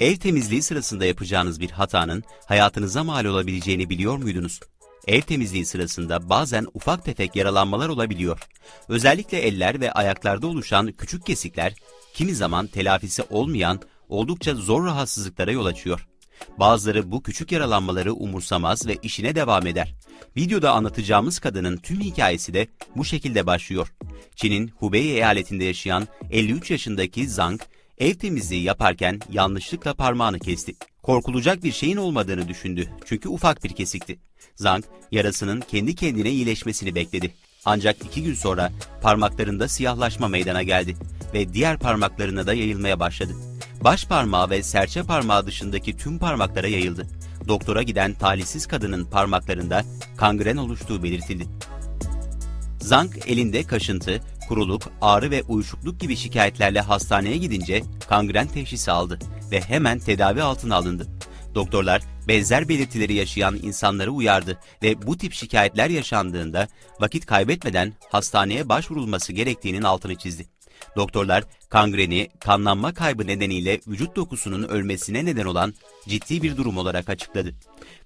Ev temizliği sırasında yapacağınız bir hatanın hayatınıza mal olabileceğini biliyor muydunuz? Ev temizliği sırasında bazen ufak tefek yaralanmalar olabiliyor. Özellikle eller ve ayaklarda oluşan küçük kesikler kimi zaman telafisi olmayan oldukça zor rahatsızlıklara yol açıyor. Bazıları bu küçük yaralanmaları umursamaz ve işine devam eder. Videoda anlatacağımız kadının tüm hikayesi de bu şekilde başlıyor. Çin'in Hubei eyaletinde yaşayan 53 yaşındaki Zhang, ev temizliği yaparken yanlışlıkla parmağını kesti. Korkulacak bir şeyin olmadığını düşündü çünkü ufak bir kesikti. Zhang, yarasının kendi kendine iyileşmesini bekledi. Ancak iki gün sonra parmaklarında siyahlaşma meydana geldi ve diğer parmaklarına da yayılmaya başladı. Baş parmağı ve serçe parmağı dışındaki tüm parmaklara yayıldı. Doktora giden talihsiz kadının parmaklarında kangren oluştuğu belirtildi. Zank elinde kaşıntı, kuruluk, ağrı ve uyuşukluk gibi şikayetlerle hastaneye gidince kangren teşhisi aldı ve hemen tedavi altına alındı. Doktorlar benzer belirtileri yaşayan insanları uyardı ve bu tip şikayetler yaşandığında vakit kaybetmeden hastaneye başvurulması gerektiğinin altını çizdi. Doktorlar kangreni kanlanma kaybı nedeniyle vücut dokusunun ölmesine neden olan ciddi bir durum olarak açıkladı.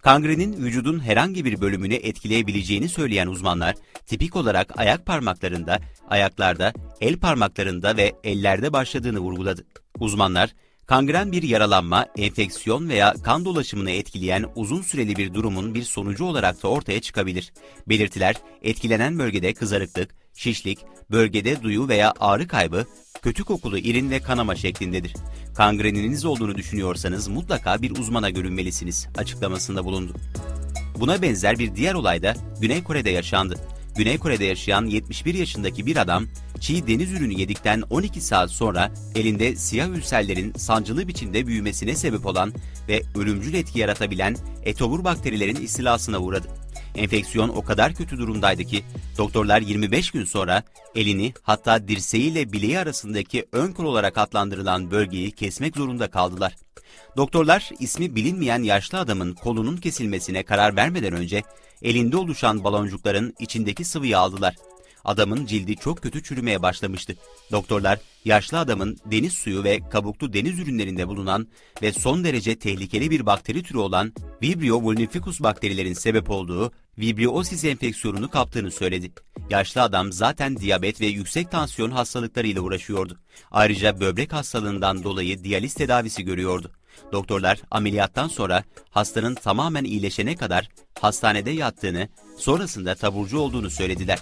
Kangrenin vücudun herhangi bir bölümünü etkileyebileceğini söyleyen uzmanlar, tipik olarak ayak parmaklarında, ayaklarda, el parmaklarında ve ellerde başladığını vurguladı. Uzmanlar, kangren bir yaralanma, enfeksiyon veya kan dolaşımını etkileyen uzun süreli bir durumun bir sonucu olarak da ortaya çıkabilir. Belirtiler, etkilenen bölgede kızarıklık, şişlik, bölgede duyu veya ağrı kaybı, kötü kokulu irin ve kanama şeklindedir. Kangreniniz olduğunu düşünüyorsanız mutlaka bir uzmana görünmelisiniz açıklamasında bulundu. Buna benzer bir diğer olay da Güney Kore'de yaşandı. Güney Kore'de yaşayan 71 yaşındaki bir adam çiğ deniz ürünü yedikten 12 saat sonra elinde siyah ülserlerin sancılı biçimde büyümesine sebep olan ve ölümcül etki yaratabilen etobur bakterilerin istilasına uğradı. Enfeksiyon o kadar kötü durumdaydı ki doktorlar 25 gün sonra elini hatta dirseğiyle bileği arasındaki ön kol olarak adlandırılan bölgeyi kesmek zorunda kaldılar. Doktorlar ismi bilinmeyen yaşlı adamın kolunun kesilmesine karar vermeden önce elinde oluşan baloncukların içindeki sıvıyı aldılar. Adamın cildi çok kötü çürümeye başlamıştı. Doktorlar yaşlı adamın deniz suyu ve kabuklu deniz ürünlerinde bulunan ve son derece tehlikeli bir bakteri türü olan Vibrio vulnificus bakterilerin sebep olduğu Vibriosis enfeksiyonunu kaptığını söyledi. Yaşlı adam zaten diyabet ve yüksek tansiyon hastalıklarıyla uğraşıyordu. Ayrıca böbrek hastalığından dolayı diyaliz tedavisi görüyordu. Doktorlar ameliyattan sonra hastanın tamamen iyileşene kadar hastanede yattığını, sonrasında taburcu olduğunu söylediler.